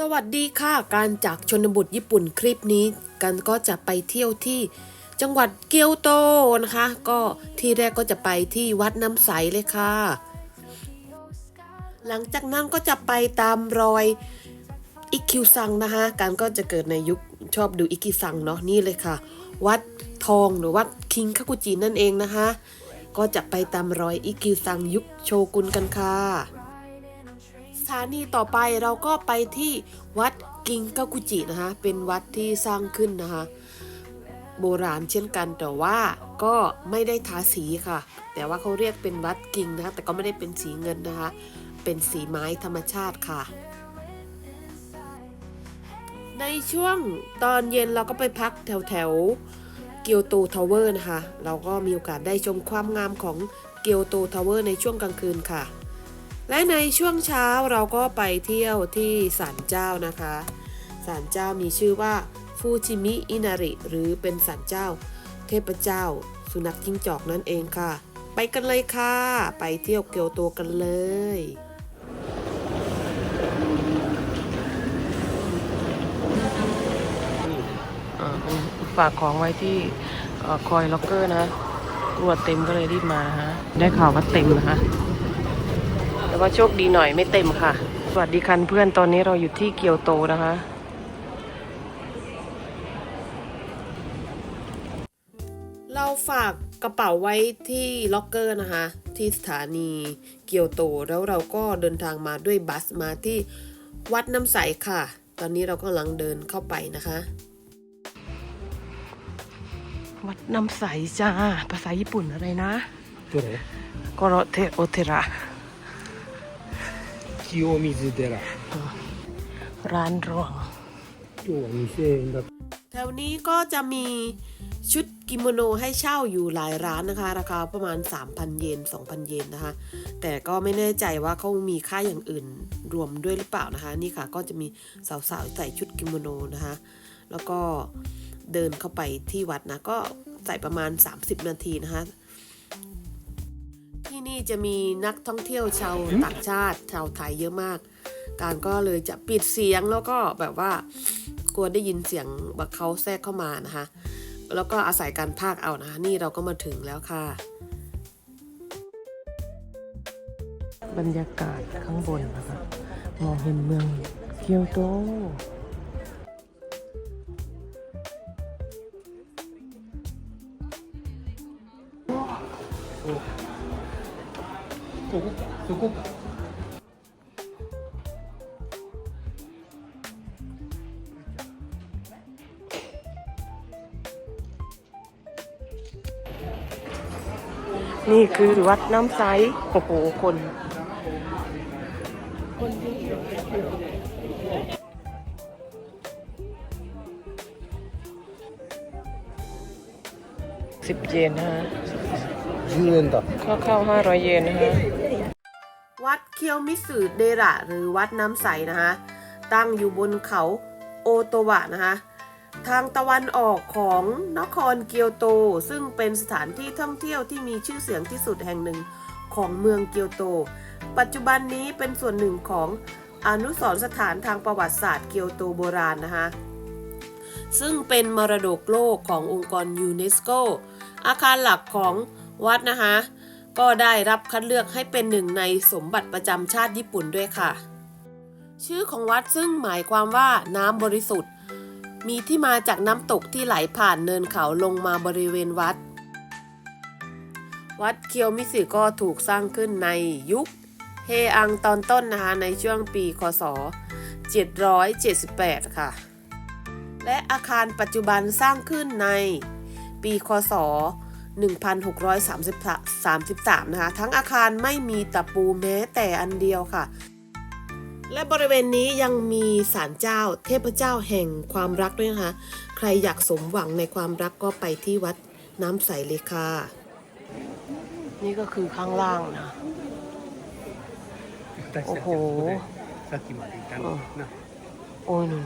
สวัสดีค่ะ การจากชนบทญี่ปุ่นคลิปนี้ กันก็จะไปเที่ยวที่จังหวัดเกียวโตนะคะ ก็ที่แรกก็จะไปที่วัดน้ำใสเลยค่ะ หลังจากนั้นก็จะไปตามรอยอิคิวซังนะคะ การก็จะเกิดในยุคชอบดูอิคิซังเนาะนี่เลยค่ะ วัดทองหรือวัดคิงคากุจินั่นเองนะคะ ก็จะไปตามรอยอิคิวซังยุคโชกุนกันค่ะ ถานีต่อไปเราก็ไปที่วัดกิงกากุจินะคะเป็นวัดที่สร้างขึ้นนะคะโบราณเช่นกันแต่ว่าก็ไม่ได้ทาสีค่ะ แต่ว่าเขาเรียกเป็นวัดกิงนะคะแต่ก็ไม่ได้เป็นสีเงินนะคะ เป็นสีไม้ธรรมชาติค่ะ ในช่วงตอนเย็นเราก็ไปพักแถวแถวเกียวโตทาวเวอร์นะคะ เราก็มีโอกาสได้ชมความงามของเกียวโตทาวเวอร์ในช่วงกลางคืนค่ะ และในช่วงเช้าเราก็ไปเที่ยวที่ศาลเจ้านะคะศาลเจ้ามีชื่อว่าฟูจิมิอินาริหรือเป็นศาลเจ้า เทพเจ้า สุนัขจิ้งจอกนั่นเองค่ะ ไปกันเลยค่ะ ไปเที่ยวเกียวโตกันเลยอ่าฝากของไว้ที่อ่อคอยล็อกเกอร์นะกลัวเต็มก็เลยรีบมานะฮะ ได้ข่าวว่าเต็มนะคะ แต่ว่าโชคดีหน่อยไม่เต็มค่ะ สวัสดีคันเพื่อนตอนนี้เราอยู่ที่เกียวโตนะคะเราฝากกระเป๋าไว้ที่ล็อกเกอร์นะคะ ที่สถานีเกียวโต แล้วเราก็เดินทางมาด้วยบัสมาที่วัดน้ำใสค่ะ ตอนนี้เรากำลังเดินเข้าไปนะคะ วัดน้ำใสจ้า ภาษาญี่ปุ่นอะไรนะどれกโรเทโอเทระ 清水寺 ร้านรวง 今日は2000円だ แถวนี้ก็จะมีชุดกิโมโนให้เช่าอยู่หลายร้านนะคะ ราคาประมาณ 3,000 เยน 2,000 เยนนะคะ แต่ก็ไม่แน่ใจว่าเขามีค่าอย่างอื่นรวมด้วยหรือเปล่านะคะ นี่ค่ะก็จะมีสาวๆใส่ชุดกิโมโนนะคะ แล้วก็เดินเข้าไปที่วัดนะ ก็ใส่ประมาณ 30 นาทีนะคะ ที่นี่จะมีนักท่องเที่ยวชาวต่างชาติชาวไทยเยอะมาก การก็เลยจะปิดเสียงแล้วก็แบบว่ากลัวได้ยินเสียงแบบเขาแทรกเข้ามานะคะ แล้วก็อาศัยการพากเอานะคะ นี่เราก็มาถึงแล้วค่ะ บรรยากาศข้างบนนะคะมองเห็นเมืองเกียวโต นี่คือวัดน้ำใส โอ้โห คนสิบเยนฮะยี่เนต่อเข้าเข้าห้าร้อยเยนนะฮะ วัดเคียวมิสึเดระหรือวัดน้ำใสนะคะตั้งอยู่บนเขาโอโตวะนะคะทางตะวันออกของนครเกียวโต ซึ่งเป็นสถานที่ท่องเที่ยวที่มีชื่อเสียงที่สุดแห่งหนึ่งของเมืองเกียวโต ปัจจุบันนี้เป็นส่วนหนึ่งของอนุสรณ์สถานทางประวัติศาสตร์เกียวโตโบราณนะคะซึ่งเป็นมรดกโลกขององค์กรยูเนสโก อาคารหลักของวัดนะคะ ก็ได้รับคัดเลือกให้เป็นหนึ่งในสมบัติประจำชาติญี่ปุ่นด้วยค่ะ ชื่อของวัดซึ่งหมายความว่าน้ำบริสุทธิ์ มีที่มาจากน้ำตกที่ไหลผ่านเนินเขาลงมาบริเวณวัด วัดเคียวมิสึก็ถูกสร้างขึ้นในยุคเฮอังตอนต้นนะคะในช่วงปีคศ 778 ค่ะ และอาคารปัจจุบันสร้างขึ้นในปีคศ 1,633 นะคะ ทั้งอาคารไม่มีตะปูแม้แต่อันเดียวค่ะ และบริเวณนี้ยังมีศาลเจ้าเทพเจ้าแห่งความรักด้วยนะคะ ใครอยากสมหวังในความรักก็ไปที่วัดน้ำใสเลยค่ะ นี่ก็คือข้างล่างนะ โอ้โหโอ้ยนู่น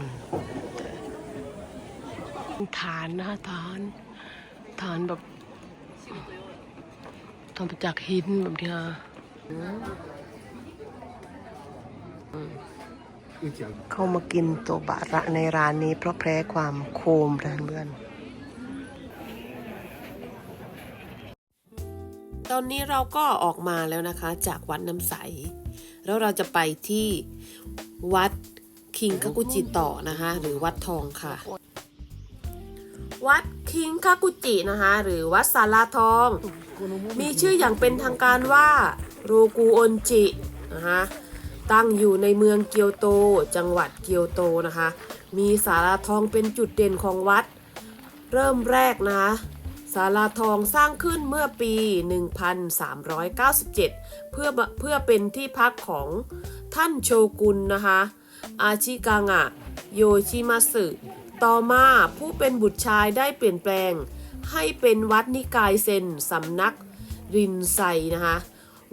ฐานนะะฐาน ฐานแบบ ทำจากหินแบบนี้ค่ะเข้ามากินโตบะระในร้านนี้เพราะแพ้ความโคมเพื่อนตอนนี้เราก็ออกมาแล้วนะคะ จากวัดน้ำใส แล้วเราจะไปที่วัดคิงคากุจิต่อนะคะ หรือวัดทองค่ะ วัดคิงคากุจินะคะ หรือวัดสาราทอง มีชื่ออย่างเป็นทางการว่าโรกูอน จินะคะตั้งอยู่ในเมืองเกียวโตจังหวัดเกียวโตนะคะ มีสาราทองเป็นจุดเด่นของวัด เริ่มแรกนะคะศาลาทองสร้างขึ้นเมื่อปี 1397 เพื่อเพื่อเป็นที่พักของท่านโชกุนนะคะ อาชิกางะ โยชิมัสึ ต่อมาผู้เป็นบุตรชายได้เปลี่ยนแปลง ให้เป็นวัดนิกายเซนสำนักรินไซนะคะ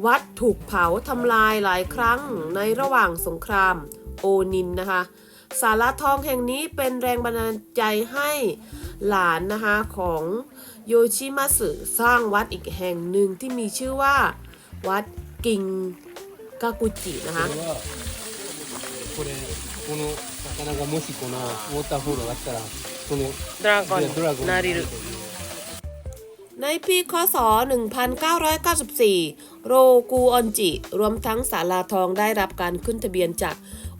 วัดถูกเผาทำลายหลายครั้งในระหว่างสงครามโอนินนะคะสาราทองแห่งนี้เป็นแรงบันดาลใจให้หลานนะคะของโยชิมัสึสร้างวัดอีกแห่งหนึ่งที่มีชื่อว่า วัดกิงกากุจินะคะ これはこれこの魚がもしこのウォーターフォールがあったらその ๆ ดราก้อน ドラゴン นาริรุ ในปีคศ 1994 โรกูออนจิ รวมทั้งศาลาทองได้รับการขึ้นทะเบียนจาก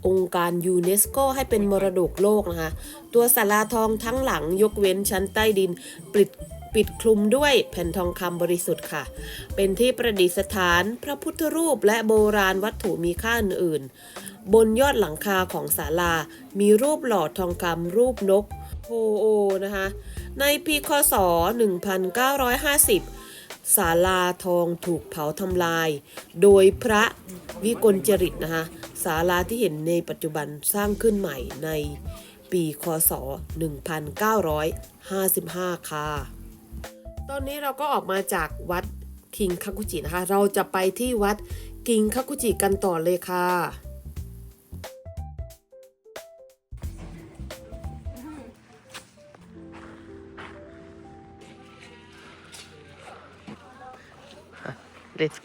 องค์การยูเนสโกให้เป็นมรดกโลกนะคะ ตัวศาลาทองทั้งหลังยกเว้นชั้นใต้ดิน ปิด ปิดคลุมด้วยแผ่นทองคำบริสุทธิ์ค่ะ เป็นที่ประดิษฐานพระพุทธรูปและโบราณวัตถุมีค่าอื่นๆ บนยอดหลังคาของศาลา มีรูปหลอดทองคำรูปนกโฮโอนะคะ ในปีคศ 1950 ศาลาทองถูกเผาทำลาย โดยพระวิกลจริตนะคะศาลาที่เห็นในปัจจุบันสร้างขึ้นใหม่ในปี คศ 1955 ค่ะ ตอนนี้เราก็ออกมาจากวัดคิงคากุจินะคะ เราจะไปที่วัดกิงคากุจิกันต่อเลยค่ะเลส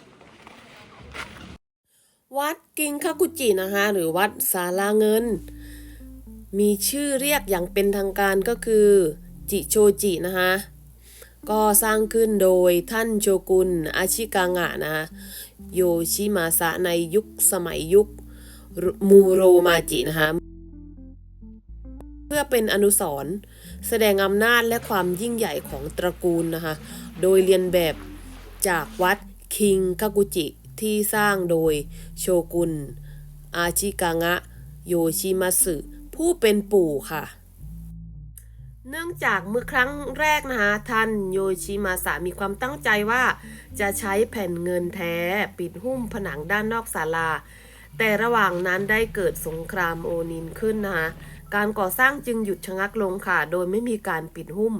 วัดกิงคากุจินะคะหรือวัดสาราเงิน มีชื่อเรียกอย่างเป็นทางการก็คือ จิโชจินะคะ ก็สร้างขึ้นโดยท่านโชกุนอาชิกางะนะโยชิมาสะในยุคสมัยยุคมูโรมาจินะคะเพื่อเป็นอนุสรณ์แสดงอำนาจและความยิ่งใหญ่ของตระกูลนะคะโดยเรียนแบบจากวัดคิงคากุจิที่สร้างโดยโชกุนอาชิกางะโยชิมัสึผู้เป็นปู่ค่ะ เนื่องจากเมื่อครั้งแรกนะคะท่านโยชิมาสะมีความตั้งใจว่า จะใช้แผ่นเงินแท้ปิดหุ้มผนังด้านนอกศาลา แต่ระหว่างนั้นได้เกิดสงครามโอนินขึ้นนะคะการก่อสร้างจึงหยุดชะงักลงค่ะ โดยไม่มีการปิดหุ้ม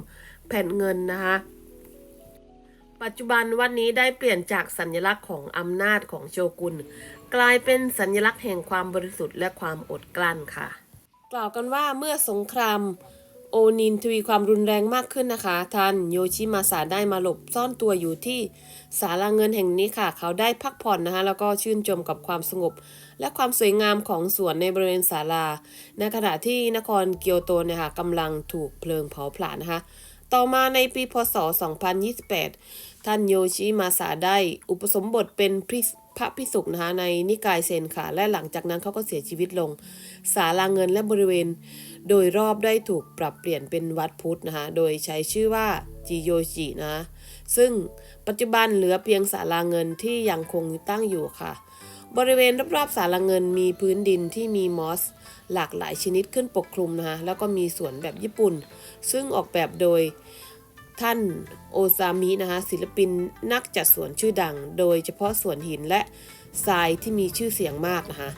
แผ่นเงินนะคะปัจจุบันวันนี้ได้เปลี่ยนจากสัญลักษณ์ของอำนาจของโชกุนกลายเป็นสัญลักษณ์แห่งความบริสุทธิ์และความอดกลั้นค่ะ กล่าวกันว่าเมื่อสงคราม โอนินทวีความรุนแรงมากขึ้นนะคะ ท่านโยชิมาสะได้มาหลบซ่อนตัวอยู่ที่ศาลาเงินแห่งนี้ค่ะ เขาได้พักผ่อนนะคะ แล้วก็ชื่นชมกับความสงบ และความสวยงามของสวนในบริเวณศาลา ในขณะที่นครเกียวโตเนี่ยค่ะกำลังถูกเพลิงเผาผลาญนะคะ ต่อมาในปีพศ 2028 ท่านโยชิมาสะได้อุปสมบทเป็นพริส พระพิสุกนะคะในนิกายเซนค่ะ และหลังจากนั้นเขาก็เสียชีวิตลง ศาลาเงินและบริเวณ โดยรอบได้ถูกปรับเปลี่ยนเป็นวัดพุทธนะคะโดยใช้ชื่อว่าจิโยจินะซึ่งปัจจุบันเหลือเพียงศาลาเงินที่ยังคงตั้งอยู่ค่ะ บริเวณรอบๆศาลาเงินมีพื้นดินที่มีมอส หลากหลายชนิดขึ้นปกคลุมนะคะแล้วก็มีสวนแบบญี่ปุ่น ซึ่งออกแบบโดย ท่านโอซามินะคะศิลปินนักจัดสวนชื่อดัง โดยเฉพาะสวนหินและทรายที่มีชื่อเสียงมากนะคะ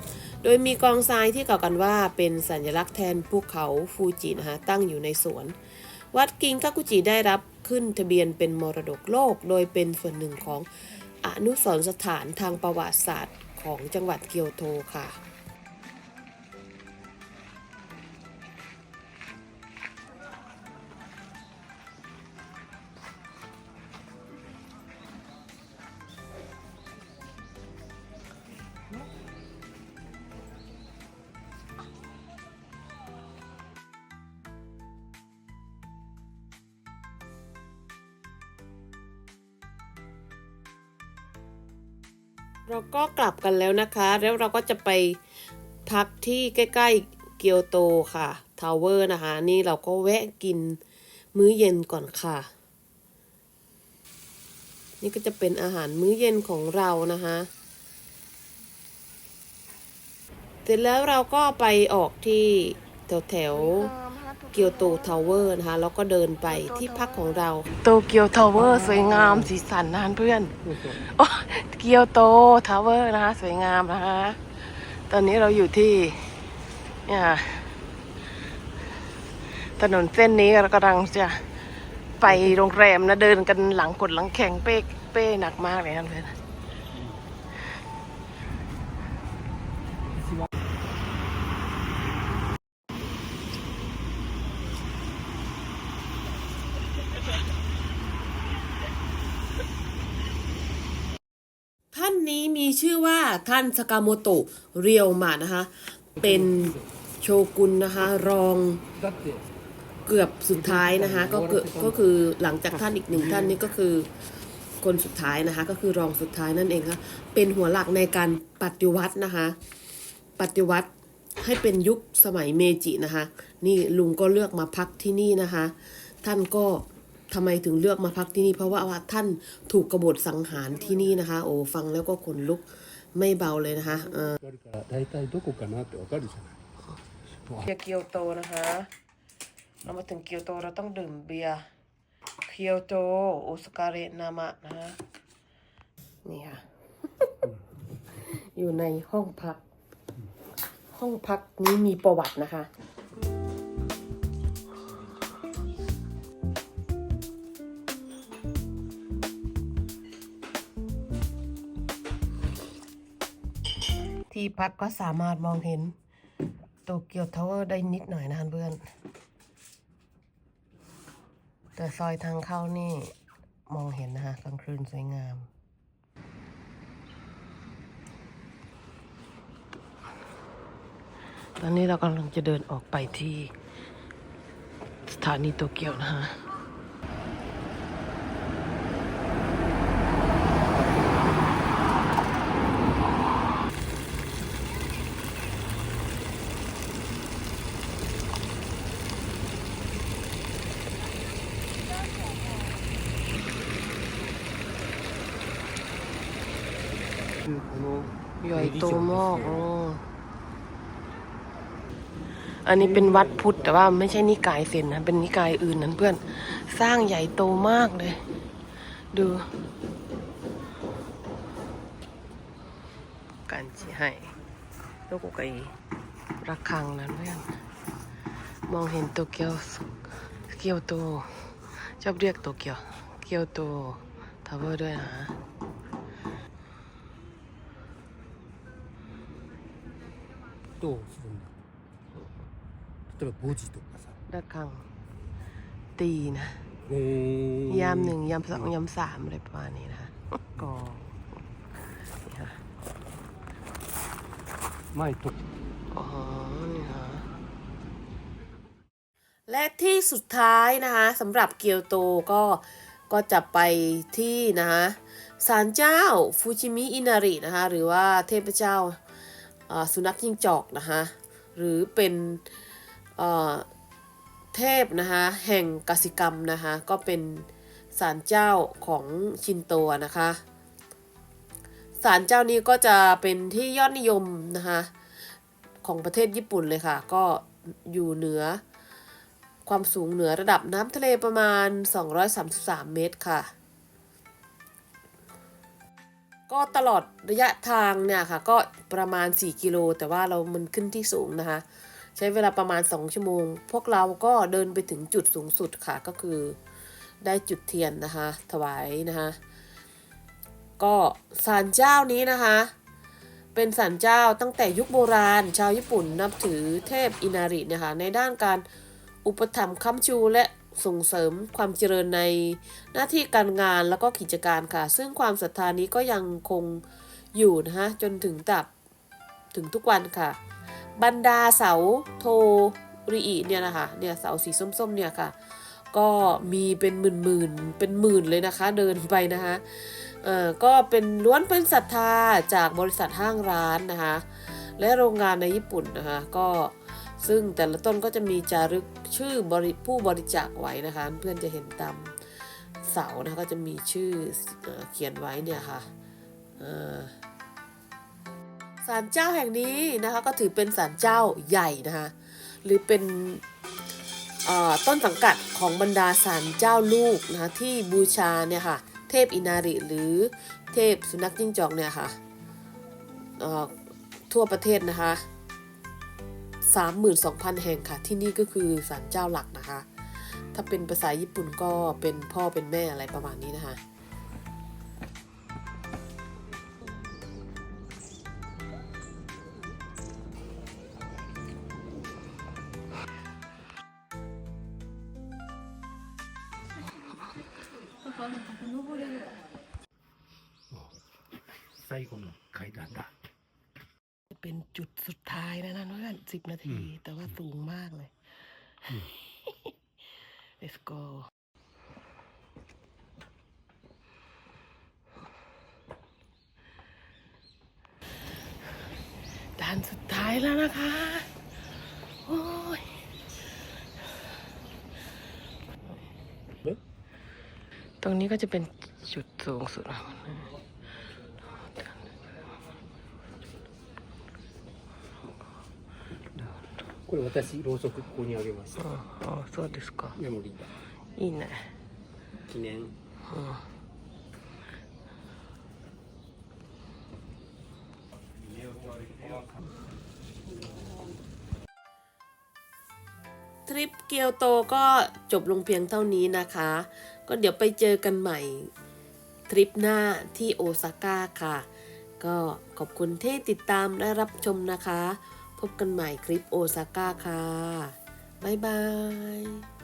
โดยมีกองทรายที่กล่าวกันว่าเป็นสัญลักษณ์แทนภูเขาฟูจินะคะตั้งอยู่ในสวน วัดกิงคากุจิได้รับขึ้นทะเบียนเป็นมรดกโลก โดยเป็นส่วนหนึ่งของอนุสรสถานทางประวัติศาสตร์ของจังหวัดเกียวโตค่ะ เราก็กลับกันแล้วนะคะ แล้วเราก็จะไปพักที่ใกล้ๆเกียวโตค่ะทาวเวอร์นะคะ นี่เราก็แวะกินมื้อเย็นก่อนค่ะ นี่ก็จะเป็นอาหารมื้อเย็นของเรานะคะเสร็จแล้วเราก็ไปออกที่แถวแถวๆ เกียวโตทาวเวอร์นะคะแล้วก็เดินไปที่พักของเรา โตเกียวทาวเวอร์สวยงามสีสันนะเพื่อนโอ้เกียวโตทาวเวอร์นะคะสวยงามนะคะตอนนี้เราอยู่ที่เนี่ยถนนเส้นนี้เรากำลังจะไปโรงแรมนะเดินกันหลังกดหลังแข็งเป้เป้หนักมากเลยนะเพื่อนท่านนี้มี ชื่อว่าท่านสากาโมโตะเรียวมานะคะ เป็นโชกุนนะคะรองเกือบสุดท้ายนะคะก็คือก็คือหลังจากท่านอีกหนึ่งท่านนี่ก็คือคนสุดท้ายนะคะ ก็คือรองสุดท้ายนั่นเองค่ะเป็นหัวหลักในการปฏิวัตินะคะ ปฏิวัติให้เป็นยุคสมัยเมจินะคะ นี่ลุงก็เลือกมาพักที่นี่นะคะ ท่านก็ ทำไมถึงเลือกมาพักที่นี่ เพราะว่าท่านถูกกบฏสังหารที่นี่นะคะ โอ้ฟังแล้วก็ขนลุกไม่เบาเลยนะคะเบียร์เกียวโตนะคะ เรามาถึงเกียวโตเราต้องดื่มเบียร์เกียวโตโอสกาเรนามะนะคะนี่ค่ะ อยู่ในห้องพัก ห้องพักนี้มีประวัตินะคะ ที่พักก็สามารถมองเห็นโตเกียวทาวเวอร์ได้นิดหน่อยนะเพื่อน แต่ซอยทางเข้านี่มองเห็นนะคะกลางคืนสวยงามตอนนี้เรากำลังจะเดินออกไปที่สถานีโตเกียวนะคะこのใหญ่โตมากอ๋ออันนี้เป็นวัดพุทธแต่ว่าไม่ใช่นิกายเซนนะ เป็นนิกายอื่นนั้นเพื่อน สร้างใหญ่โตมากเลย ดู การจีให้โลกไกระฆังนั้นเพื่อน มองเห็นโตเกียวเกียวโตชอบเรียกโตเกียว เกียวโตทาวเวอร์ด้วยนะ どうするんだ例えば5時とかさ ระฆัง ตีนะ へー ยามหนึ่งยามสองยามสามอะไรประมาณนี้นะคะกองนี่ค่ะ 前と อ๋อนี่ค่ะ และที่สุดท้ายนะคะสำหรับเกียวโตก็ก็จะไปที่นะคะศาลเจ้าฟูจิมิอินารินะคะหรือว่าเทพเจ้าเอ่อ สุนัขจิ้งจอกนะคะหรือเป็นเอ่อเทพนะคะแห่งกสิกรรมนะคะก็เป็นศาลเจ้าของชินโตะนะคะศาลเจ้านี้ก็จะเป็นที่ยอดนิยมนะคะของประเทศญี่ปุ่นเลยค่ะ ก็อยู่เหนือความสูงเหนือระดับน้ำทะเลประมาณ 233 เมตรค่ะ ก็ตลอดระยะทางเนี่ยค่ะ ก็ประมาณ 4 กิโล แต่ว่าเรามันขึ้นที่สูงนะคะ ใช้เวลาประมาณ 2 ชั่วโมง พวกเราก็เดินไปถึงจุดสูงสุดค่ะ ก็คือได้จุดเทียนนะคะ ถวายนะคะ ก็ศาลเจ้านี้นะคะ เป็นศาลเจ้าตั้งแต่ยุคโบราณ ชาวญี่ปุ่นนับถือเทพอินารินะคะ ในด้านการอุปถัมภ์ค้ำชูและ ส่งเสริมความเจริญในหน้าที่การงานแล้วก็กิจการค่ะ ซึ่งความศรัทธานี้ก็ยังคงอยู่นะคะจนถึงตับถึงทุกวันค่ะ บรรดาเสาโทริอิเนี่ยนะคะเนี่ยเสาสีส้มๆเนี่ยค่ะ ก็มีเป็นหมื่นๆเป็นหมื่นเลยนะคะเดินไปนะคะเอ่อก็เป็นล้วนเป็นศรัทธาจากบริษัทห้างร้านนะคะและโรงงานในญี่ปุ่นนะคะก็ ซึ่งแต่ละต้นก็จะมีจารึกชื่อบริผู้บริจาคไว้นะคะ เพื่อนจะเห็นตามเสานะคะก็จะมีชื่อเอเขียนไว้เนี่ยค่ะศาลเจ้าแห่งนี้นะคะก็ถือเป็นศาลเจ้าใหญ่นะคะหรือเป็นต้นสังกัดของบรรดาศาลเจ้าลูกนะคะที่บูชาเนี่ยค่ะเทพอินาริหรือเทพสุนัขจิ้งจอกเนี่ยค่ะทั่วประเทศนะคะ 32,000 แห่งค่ะ ที่นี่ก็คือศาลเจ้าหลักนะคะ ถ้าเป็นภาษาญี่ปุ่นก็เป็นพ่อเป็นแม่อะไรประมาณนี้นะคะ let's go ด่านสุดท้ายแล้วนะคะ โอ้ยตรงนี้ก็จะเป็นจุดสูงสุดแล้วนะ これ私ろうそくここにあげますああそうですかメモリーだいいね記念 ทริปเกียวโตก็จบลงเพียงเท่านี้นะคะ ก็เดี๋ยวไปเจอกันใหม่ทริปหน้าที่โอซาก้าค่ะ ก็ขอบคุณที่ติดตามและรับชมนะคะ พบกันใหม่คลิปโอซาก้าค่ะ บ๊ายบาย